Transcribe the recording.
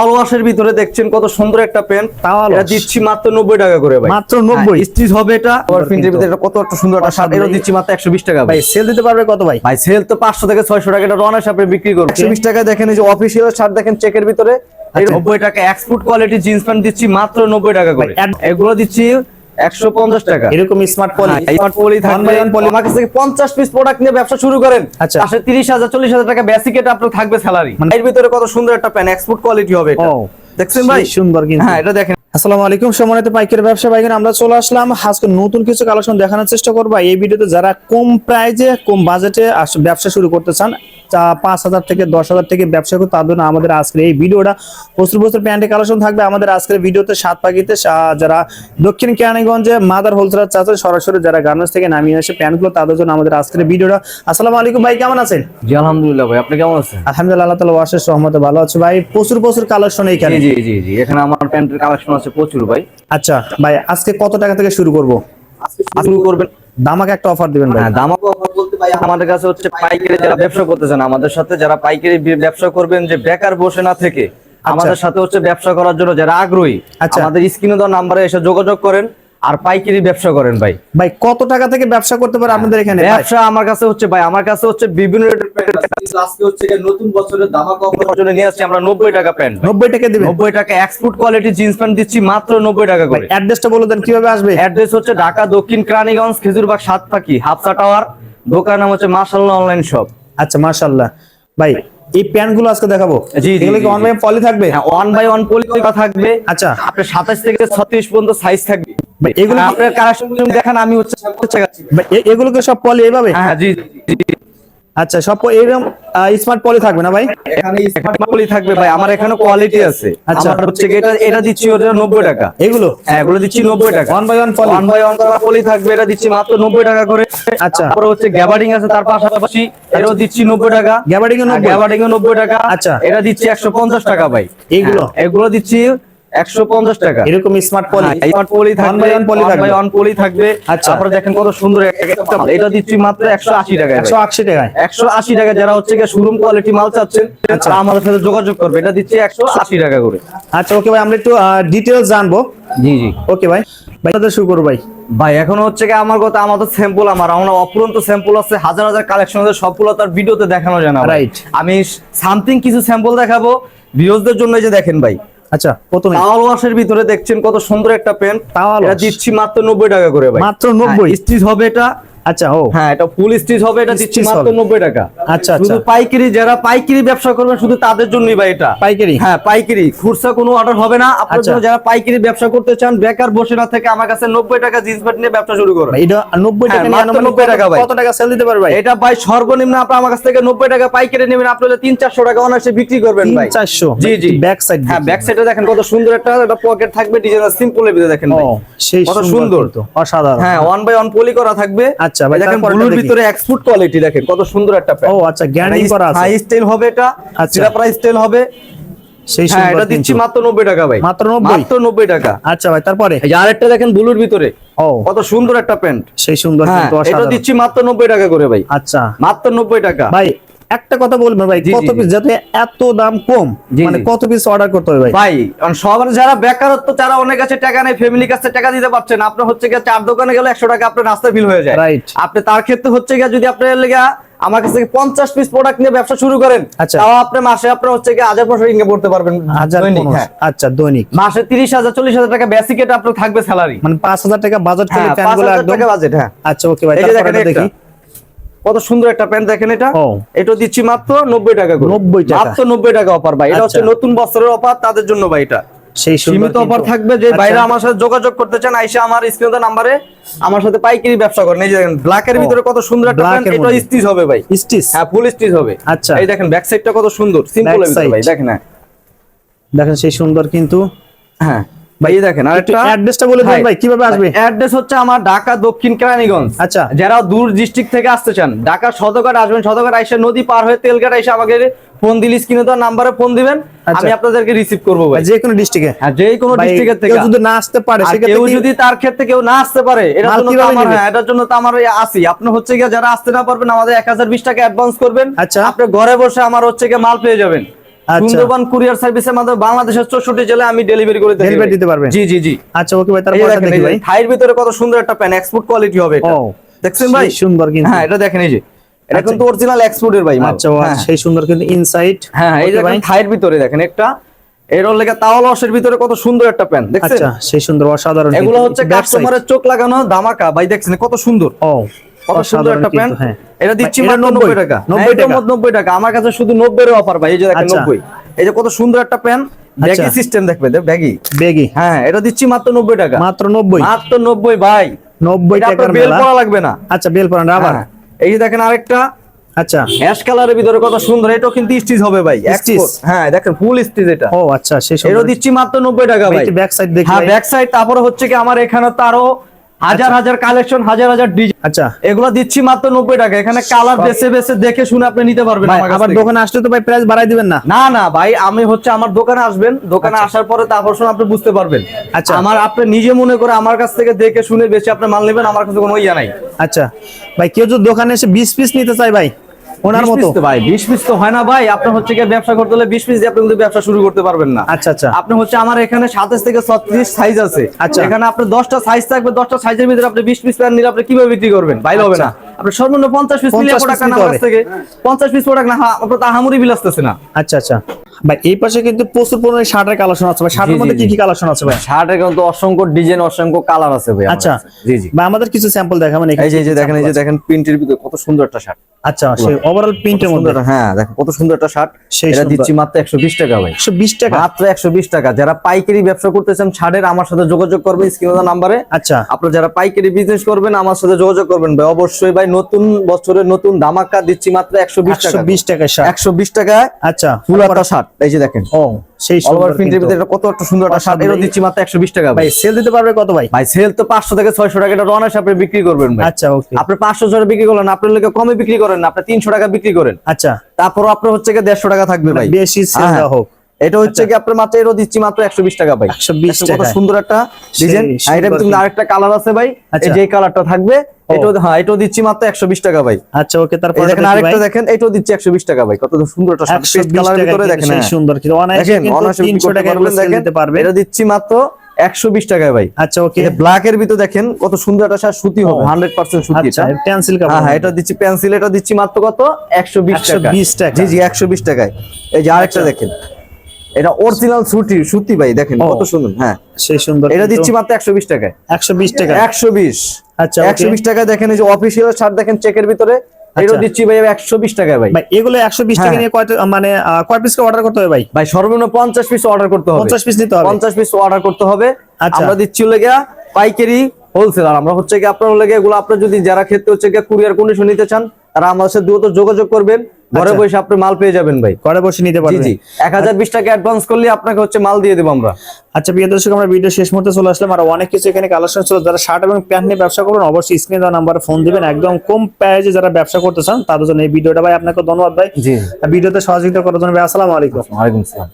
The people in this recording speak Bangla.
টাওয়াল ওয়াশের ভিতরে দেখছেন কত সুন্দর একটা প্যান্ট এটা দিচ্ছি মাত্র নব্বই টাকা করে ভাই। মাত্র 90? স্টিচ হবে এটা। আবার প্রিন্টের ভিতরে এটা কত একটা সুন্দর একটা শার্ট এটা দিচ্ছি মাত্র একশো বিশ টাকা ভাই। সেল দিতে পারবে কত ভাই? ভাই সেল তো পাঁচশো থেকে ছয়শো টাকা এটা রনার শপে বিক্রি করব। 120 টাকা দেখেন এই যে অফিসিয়াল শার্ট দেখেন চেকের ভিতরে। আচ্ছা। নব্বই টাকা এক্সপোর্ট কোয়ালিটি জিন্স প্যান্ট দিচ্ছি মাত্র নব্বই টাকা করে। এগুলো দিচ্ছি একশো পঞ্চাশ টাকা। এরকম স্মার্ট পলি হ্যাঁ, smart থাকবে। One by one poly। আমার কাছ 50 পিস প্রোডাক্ট নিয়ে ব্যবসা শুরু করেন। আচ্ছা। 30000 40000 টাকা বেসিক এটা আপনার থাকবে স্যালারি মানে- এর ভিতরে কত সুন্দর একটা প্যান এক্সপোর্ট কোয়ালিটি হবে এটা। দেখছেন ভাই? সেই সুন্দর কিন্তু। হ্যাঁ এটা দেখেন। আসসালামু আলাইকুম সম্মানিত পাইকারি ব্যবসা আমরা চলে আসলাম। আজকে নতুন কিছু কালেকশন দেখানোর চেষ্টা করব। এই ভিডিওতে যারা কম প্রাইজে কম বাজেটে ব্যবসা শুরু করতে চান পাঁচ হাজার থেকে দশ হাজার থেকে ব্যবসা করতে তার জন্য আমাদের আজকের এই ভিডিওটা। প্রচুর প্রচুর প্যান্টে কালেকশন থাকবে। আমাদের আজকের ভিডিওতে সাত পাখিতে যারা দক্ষিণ কেরানীগঞ্জে মাদার হোলসেলার চাচ্ছে সরাসরি যারা গার্মেন্টস থেকে নামিয়ে আসে প্যান্টগুলো তাদের জন্য আমাদের আজকের ভিডিওটা। আসসালামু আলাইকুম ভাই কেমন আছেন? জি আলহামদুলিল্লাহ ভাই আপনি কেমন আছেন? আলহামদুলিল্লাহ আল্লাহ তালা ওয়াশের সহমতে ভালো আছে ভাই। প্রচুর প্রচুর কালেকশন এইখানে জি জি জি এখানে আমার প্যান্টের কালেকশন আছে প্রচুর ভাই। আচ্ছা ভাই আজকে কত টাকা থেকে শুরু করব? শুরু করবেন দামাকে একটা অফার দিবেন ভাই। হ্যাঁ দামাকো অফার আমাদের কাছে হচ্ছে পাইকারি যারা ব্যবসা করতে চান আমাদের সাথে যারা পাইকারি ব্যবসা করবেন যে বেকার বসে না থেকে আমাদের সাথে হচ্ছে ব্যবসা করার জন্য যারা আগ্রহী আচ্ছা। আমাদের স্ক্রিনে দেওয়া নাম্বারে এসে যোগাযোগ করেন আর পাইকারি ব্যবসা করেন ভাই। ভাই কত টাকা থেকে ব্যবসা করতে পারে আপনাদের এখানে? ব্যবসা আমার কাছে হচ্ছে ভাই আমার কাছে হচ্ছে বিভিন্ন রেটের প্যান্ট আছে। আজকে হচ্ছে নতুন বছরের দামাক অফার জন্য নিয়ে আসছি আমরা 90 টাকা প্যান্ট নব্বই টাকা দিবেন? 90 টাকা এক্সপোর্ট কোয়ালিটি জিন্স প্যান্ট দিচ্ছি মাত্র 90 টাকা করে। অ্যাড্রেসটা বলে দেন কীভাবে আসবে? অ্যাড্রেস হচ্ছে ঢাকা দক্ষিণ কেরানীগঞ্জ খেজুরবাগ সাতপাখি হাফসা টাওয়ার দোকান নাম হচ্ছে মার্শাল্লাহ অনলাইন শপ আচ্ছা মার্শাল্লাহ ভাই এই প্যান্টগুলো আজকে দেখাবো? জি, এগুলো কি অনলাইন পলি থাকবে? হ্যাঁ ওয়ান বাই ওয়ান পলি থাকবে। আচ্ছা। আপনার 27 থেকে 36 পর্যন্ত সাইজ থাকবে। ভাই এগুলো আপনার কালেকশন দেখান আমি হচ্ছে এগুলোকে সব পলি এইভাবে? হ্যাঁ জি, জি। আচ্ছা সব এরকম স্মার্ট পলি থাকবে না ভাই? এখানে স্মার্ট পলি থাকবে ভাই আমার এখানে কোয়ালিটি আছে। আচ্ছা। হচ্ছে এটা এটা দিচ্ছি ওটা 90 টাকা। এগুলো? হ্যাঁ এগুলো দিচ্ছি 90 টাকা। One by one poly one by one poly থাকবে এটা দিচ্ছি মাত্র 90 টাকা করে। আচ্ছা। তারপরে হচ্ছে গ্যাবার্ডিং আছে তার পাশাপাশি এটাও দিচ্ছি 90 টাকা। গ্যাবার্ডিং এ 90 গ্যাবার্ডিং 90 টাকা। আচ্ছা। এটা দিচ্ছি 150 টাকা ভাই। এইগুলো? হ্যাঁ, এগুলো দিচ্ছি 150 টাকা। এরকম স্মার্ট পলি poly One থাকবে। থাকবে। আচ্ছা। তারপরে দেখেন কত সুন্দর একটা- এটা দিচ্ছি মাত্র 180 টাকায় একশো আশি টাকায়। একশো আশি টাকা যারা হচ্ছে গিয়ে শোরুম কোয়ালিটি মাল চাচ্ছেন আচ্ছা। তারা আমাদের সাথে যোগাযোগ করবে। এটা দিচ্ছি টাকা করে। আচ্ছা ওকে ভাই আমরা একটু জানব। জি জি। ওকে ভাই। ভাই তাদের শুরু করব ভাই। ভাই এখন হচ্ছে কি আমার কথা আমাদের স্যাম্পল আমার। আমার অপুরন্ত স্যাম্পল আছে হাজার হাজার কালেকশন আছে সবগুলো তার ভিডিওতে দেখানো যায় না। আমি সামথিং কিছু স্যাম্পল দেখাবো ভিউজদের জন্য যে দেখেন ভাই। আচ্ছা প্রথমে টাওয়াল ওয়াশের ভিতরে দেখছেন কত সুন্দর একটা প্যান্ট টাওয়াল এটা দিচ্ছি মাত্র নব্বই টাকা করে ভাই। মাত্র 90? স্টিচ হবে এটা। আচ্ছা ও। হ্যাঁ এটা ফুল স্টিচ হবে এটা দিচ্ছি মাত্র হবে। নব্বই টাকা। আচ্ছা, শুধু আচ্ছা। পাইকারি যারা পাইকারি ব্যবসা করবেন শুধু তাদের জন্যই ভাই এটা। পাইকারি? হ্যাঁ পাইকারি। খুচরা কোনো অর্ডার হবে না। আপনার আচ্ছা। জন্য যারা পাইকারি ব্যবসা করতে চান বেকার বসে না থেকে আমার কাছে নব্বই টাকা জিন্স প্যান্ট নিয়ে ব্যবসা শুরু করুন। এটা নব্বই হ্যাঁ, টাকা মাত্র 90 টাকা ভাই। কত টাকা সেল দিতে পারবে ভাই? এটা ভাই সর্বনিম্ন আপনি আমার কাছ থেকে নব্বই টাকা পাইকারি নেবেন আপনি হলে তিন চারশো টাকা অনার্সে বিক্রি করবেন ভাই। চারশো? জি জি। ব্যাক সাইড হ্যাঁ ব্যাক সাইডে দেখেন কত সুন্দর একটা একটা পকেট থাকবে ডিজাইন সিম্পল এর ভিতরে দেখেন ভাই। ও সেই কত সুন্দর কিন্তু, অসাধারণ। হ্যাঁ ওয়ান বাই ওয়ান পলি করা থাকবে। আচ্ছা, ভাই, দেখেন ব্লুর ভিতরে এক্সপোর্ট কোয়ালিটি দেখেন কত সুন্দর একটা প্যান্ট ও আচ্ছা গ্যারান্টি করা আছে। হাই স্টাইল হবে এটা আচ্ছা। প্রাইস স্টাইল হবে। সেই হ্যাঁ সুন্দর এটা দিচ্ছি মাত্র 90 টাকা ভাই। মাত্র 90? মাত্র 90 টাকা। আচ্ছা ভাই তারপরে? এই আরেকটা দেখেন ব্লুর ভিতরে। ও। কত সুন্দর একটা প্যান্ট। সেই সুন্দর হ্যাঁ কিন্তু এটা দিচ্ছি মাত্র 90 টাকা করে ভাই। আচ্ছা। মাত্র 90 টাকা। ভাই একটা কথা বলবেন ভাই কত পিস যাতে এত দাম কম মানে কত পিস অর্ডার করতে হবে ভাই? ভাই সবার যারা বেকারত্ব যারা অনেক কাছে টাকা নেই ফ্যামিলি কাছে টাকা দিতে পারছেন আপনার হচ্ছে গিয়ে চার দোকানে গেলে একশো টাকা আপনার রাস্তায় বিল হয়ে যায়। Right. আপনি তার ক্ষেত্রে হচ্ছে গিয়ে যদি আপনার লেগে আমার কাছ থেকে পঞ্চাশ পিস প্রোডাক্ট নিয়ে ব্যবসা শুরু করেন আচ্ছা। তাও আপনি মাসে আপনার হচ্ছে গিয়ে হাজার পয়সা ইনকাম করতে পারবেন। দৈনিক, হ্যাঁ। আচ্ছা দৈনিক। মাসে তিরিশ হাজার চল্লিশ হাজার টাকা বেসিক এটা আপনার থাকবে স্যালারি মানে পাঁচ হাজার টাকা বাজেট করে হ্যাঁ টাকা বাজেট হ্যাঁ। আচ্ছা ওকে ভাই দেখি। কত সুন্দর একটা প্যান্ট দেখেন এটা। এটা দিচ্ছি মাত্র নব্বই টাকা করে। 90 টাকা। মাত্র নব্বই টাকা অফার ভাই। এটা হচ্ছে আচ্ছা। নতুন বছরের অফার তাদের জন্য ভাই এটা। সেই সীমিত অফার থাকবে যে আচ্ছা। বাইরে আমার সাথে যোগাযোগ করতে চান আইসা আমার স্ক্রিনে নাম্বারে আমার সাথে পাইকারি ব্যবসা করেন। এই দেখেন ব্ল্যাক এর ও, ভিতরে কত সুন্দর একটা এটা স্টিচ হবে ভাই। স্টিচ হ্যাঁ ফুল স্টিচ হবে। আচ্ছা। এই দেখেন ব্যাক সাইডটা কত সুন্দর সিম্পল। ভাই দেখেন হ্যাঁ। দেখেন সেই সুন্দর কিন্তু। হ্যাঁ। ভাই এই দেখেন একটু আরেকটা অ্যাড্রেসটা বলে দিন ভাই কীভাবে আসবে? অ্যাড্রেস হচ্ছে আমার ঢাকা দক্ষিণ কেরানীগঞ্জ। আচ্ছা। যারা দূর ডিস্ট্রিক্ট থেকে আসতে চান ঢাকা সদরঘাট আসবেন সদরঘাট নদী পার হয়ে তেলঘাট আইসা আমাকে ফোন দিলে স্ক্রিনে তো নাম্বারে ফোন দিবেন। আচ্ছা। আমি আপনাদেরকে রিসিভ করব ভাই। যে কোনো ডিস্ট্রিক্টে হ্যাঁ যে কোনো ডিস্ট্রিক্টের থেকে। যদি না আসতে পারে কেউ যদি তার ক্ষেত্রে কেউ না আসতে পারে এটার জন্য তো আমার হ্যাঁ এটার জন্য তো আমার আসি। আপনি হচ্ছে গিয়ে যারা আসতে না পারবেন আমাদের এক হাজার বিশ টাকা অ্যাডভান্স করবেন। আচ্ছা। আপনি ঘরে বসে আমার হচ্ছে গিয়ে মাল পেয়ে যাবেন। সুন্দরবন কুরিয়ার সার্ভিসের মাধ্যমে বাংলাদেশের চৌষট্টি জেলায় আমি ডেলিভারি করে Delivery দিতে পারবেন? জি জি জি। আচ্ছা ওকে ভাই তারপর দেখি ভাই। থাইয়ের ভিতরে কত সুন্দর একটা প্যান এক্সপোর্ট কোয়ালিটি হবে এটা। দেখছেন ভাই? সুন্দর কিন্তু। হ্যাঁ এটা দেখেন এই যে। এটা আচ্ছা। কিন্তু অরিজিনাল এক্সপোর্টের ভাই। আচ্ছা ও হ্যাঁ। সেই সুন্দর কিন্তু ইনসাইড হ্যাঁ এই দেখেন থাইয়ের ভিতরে দেখেন একটা। এর লেগে তাওয়াল অসের ভিতরে কত সুন্দর একটা প্যান দেখছেন? আচ্ছা সেই সুন্দর অসাধারণ এগুলো হচ্ছে কাস্টমারের চোখ লাগানো ধামাকা। ভাই দেখছেন কত সুন্দর। ও কত সুন্দর একটা প্যান এটা দিচ্ছি মাত্র 90 টাকা। 90 টাকা। টাকা নব্বই টাকা। আমার কাছে শুধু নব্বই এর অফার ভাই এই যে দেখেন। নব্বই। এই যে কত সুন্দর একটা প্যান ব্যাগি। সিস্টেম দেখবে ব্যাগি। বেগি হ্যাঁ এটা দিচ্ছি মাত্র নব্বই টাকা। মাত্র নব্বই। মাত্র নব্বই ভাই। নব্বই এটা টাকার বেল মেলা। লাগবে না। আচ্ছা বেল পরান আবার। এই যে দেখেন আরেকটা। আচ্ছা। অ্যাশ কালারের ভিতরে কত সুন্দর এটাও কিন্তু স্টিচ হবে ভাই। হ্যাঁ দেখেন ফুল স্টিচ এটা। ও আচ্ছা সেই দিচ্ছি মাত্র নব্বই টাকা ভাই ব্যাক সাইড দেখি হ্যাঁ ব্যাক সাইড তারপরে হচ্ছে কি আমার এখানে তো আরও হাজার হাজার কালেকশন হাজার হাজার ডিজাইন আচ্ছা। এগুলো দিচ্ছি মাত্র নব্বই টাকা। এখানে কালার বেছে বেছে দেখে শুনে আপনি নিতে পারবেন আবার দোকানে আসলে তো ভাই প্রাইস বাড়াই দিবেন না। না না ভাই আমি হচ্ছে আমার দোকানে আসবেন। দোকানে আসার পরে তারপর শুনে আপনি বুঝতে পারবেন। আচ্ছা। আমার আপনি নিজে মনে করে আমার কাছ থেকে দেখে শুনে বেশি আপনি মাল নেবেন আমার কাছে কোনো ইয়া নাই। আচ্ছা। ভাই কেউ যদি দোকানে এসে বিশ পিস নিতে চাই ভাই ওনার মতো। ভাই বিশ পিস তো হয় না ভাই। আপনি হচ্ছে কি ব্যবসা করতে হলে বিশ পিস দিয়ে আপনি কিন্তু ব্যবসা শুরু করতে পারবেন না। আচ্ছা আচ্ছা। আপনি হচ্ছে আমার এখানে সাতাশ থেকে ছত্রিশ সাইজ আছে। আচ্ছা। এখানে আপনি দশটা সাইজ থাকবে দশটা সাইজের ভিতরে আপনি বিশ পিস প্যান্ট নিলে আপনি কীভাবে বিক্রি করবেন? বাইরে হবে না। আপনি সর্বনিম্ন পঞ্চাশ পিস নিলে প্রোডাক্ট piece আমার থেকে পঞ্চাশ পিস প্রোডাক্ট না হা- আপনার তাহামুরি বিল আসতেছে না। আচ্ছা আচ্ছা। ভাই এই পাশে কিন্তু প্রচুর পরিমাণে শার্টের কালেকশন আছে ভাই। শার্টের মধ্যে কি কি কালেকশন আছে ভাই? শার্টের কিন্তু অসংখ্য ডিজাইন অসংখ্য কালার আছে ভাই আচ্ছা। জি জি। ভাই আমাদের কিছু স্যাম্পল দেখাবেন এই যে দেখেন এই যে। দেখেন প্রিন্টের ভিতরে কত সুন্দর একটা শার্ট। আচ্ছা সেই ওভারঅল প্রিন্টের মধ্যে। হ্যাঁ দেখেন কত সুন্দর একটা শার্ট এটা দিচ্ছি মাত্র একশো বিশ টাকা ভাই। 120 টাকা? মাত্র একশো বিশ টাকা। যারা পাইকারি ব্যবসা করতেছেন ছাড়ের আমার সাথে যোগাযোগ করবেন স্ক্রিনে নাম্বারে। আচ্ছা। আপনারা যারা পাইকারি বিজনেস করবেন আমার সাথে যোগাযোগ করবেন ভাই। অবশ্যই ভাই নতুন বছরের নতুন ধামাকা দিচ্ছি মাত্র একশো বিশ টাকা 120 টাকা শার্ট একশো বিশ টাকায় আচ্ছা ফুল একটা শার্ট এই যে দেখেন। ও। সেই অল প্রিন্টের ভিতরে কত একটা সুন্দর একটা শার্ট এরও দিচ্ছি মাত্র একশো বিশ টাকা ভাই ভাই। সেল দিতে পারবে কত ভাই? ভাই সেল তো পাঁচশো থেকে ছয়শো টাকা এটা রনাস আপনি বিক্রি করবেন ভাই। আচ্ছা ওকে আপনি পাঁচশো টাকা বিক্রি করলেন আপনার লোকে কমে বিক্রি করেন না আপনি তিনশো টাকা বিক্রি করেন। আচ্ছা। তারপর আপনার হচ্ছে গিয়ে দেড়শো টাকা থাকবে ভাই। বেশি সেল হ্যাঁ। হোক এটা হচ্ছে কি আপনার মাত্র দিচ্ছি মাত্র একশো বিশ টাকা ভাই। 120 কত সুন্দর একটা ডিজাইন সেই এটা কিন্তু আরেকটা কালার আছে ভাই। আচ্ছা। এই যে কালারটা থাকবে এটাও হ্যাঁ এটাও দিচ্ছি মাত্র একশো বিশ টাকা ভাই। আচ্ছা ওকে তারপর দেখেন আরেকটা দেখেন এটাও দিচ্ছি একশো বিশ টাকা ভাই। কত সুন্দর একটা পেস্ট ভিতরে দেখেন হ্যাঁ। সুন্দর কিন্তু অনায়াসে কিন্তু 300 টাকা পারবেন, সেল দেখেন। দিতে পারবে। এটা দিচ্ছি মাত্র একশো বিশ টাকায় ভাই। আচ্ছা ওকে। এটা ব্ল্যাক এর ভিতরে দেখেন কত সুন্দর একটা শার্ট সুতি হবে ও। হান্ড্রেড পার্সেন্ট সুতি আচ্ছা এটা। পেন্সিল হ্যাঁ কাপড় হ্যাঁ এটা দিচ্ছি পেন্সিল এটা দিচ্ছি মাত্র কত? একশো বিশ টাকা। 120 টাকা। জি জি একশো বিশ টাকায়। এই যে আরেকটা দেখেন। এটা অরিজিনাল সুতি সুতি ভাই দেখেন কত সুন্দর হ্যাঁ। সেই সুন্দর এটা দিচ্ছি মাত্র একশো বিশ টাকায়। 120 টাকা? একশো বিশ। আচ্ছা, okay. একশো বিশ টাকায় দেখেন এই যে অফিসিয়াল শার্ট দেখেন চেকের ভিতরে। আচ্ছা। দিচ্ছি ভাই একশো বিশ টাকায় ভাই। ভাই এগুলো 120 টাকা হ্যাঁ। নিয়ে কয়টা মানে কয় পিস অর্ডার করতে হবে ভাই? ভাই সর্বনিম্ন পঞ্চাশ পিস অর্ডার করতে হবে। 50 পিস নিতে হবে। পঞ্চাশ পিস অর্ডার করতে হবে। আচ্ছা। আমরা দিচ্ছি হলে গিয়া পাইকারি হোলসেলার আমরা হচ্ছে কি আপনার হলে এগুলো আপনার যদি যারা ক্ষেত্রে হচ্ছে গিয়া কুরিয়ার কন্ডিশন নিতে চান তারা আমাদের সাথে দ্রুত যোগাযোগ করবেন। ঘরে আচ্ছা। বসে আপনি মাল পেয়ে যাবেন ভাই। ঘরে বসে নিতে পারবেন। জি এক হাজার বিশ টাকা অ্যাডভান্স করলে আপনাকে হচ্ছে মাল দিয়ে দেবো আমরা। আচ্ছা প্রিয় দর্শক আমরা ভিডিও শেষ মুহূর্তে চলে আসলাম। আর অনেক কিছু এখানে কালেকশন ছিল। যারা শার্ট এবং প্যান্ট নিয়ে ব্যবসা করবেন অবশ্যই স্ক্রিনে দেওয়া নাম্বারে ফোন দিবেন। একদম কম প্রাইজে যারা ব্যবসা করতে চান তাদের জন্য এই ভিডিওটা ভাই আপনাকে ধন্যবাদ ভাই। ভিডিওতে সহযোগিতা করার জন্য ভাই আসসালামু আলাইকুম। ওয়ালাইকুম আসসালাম।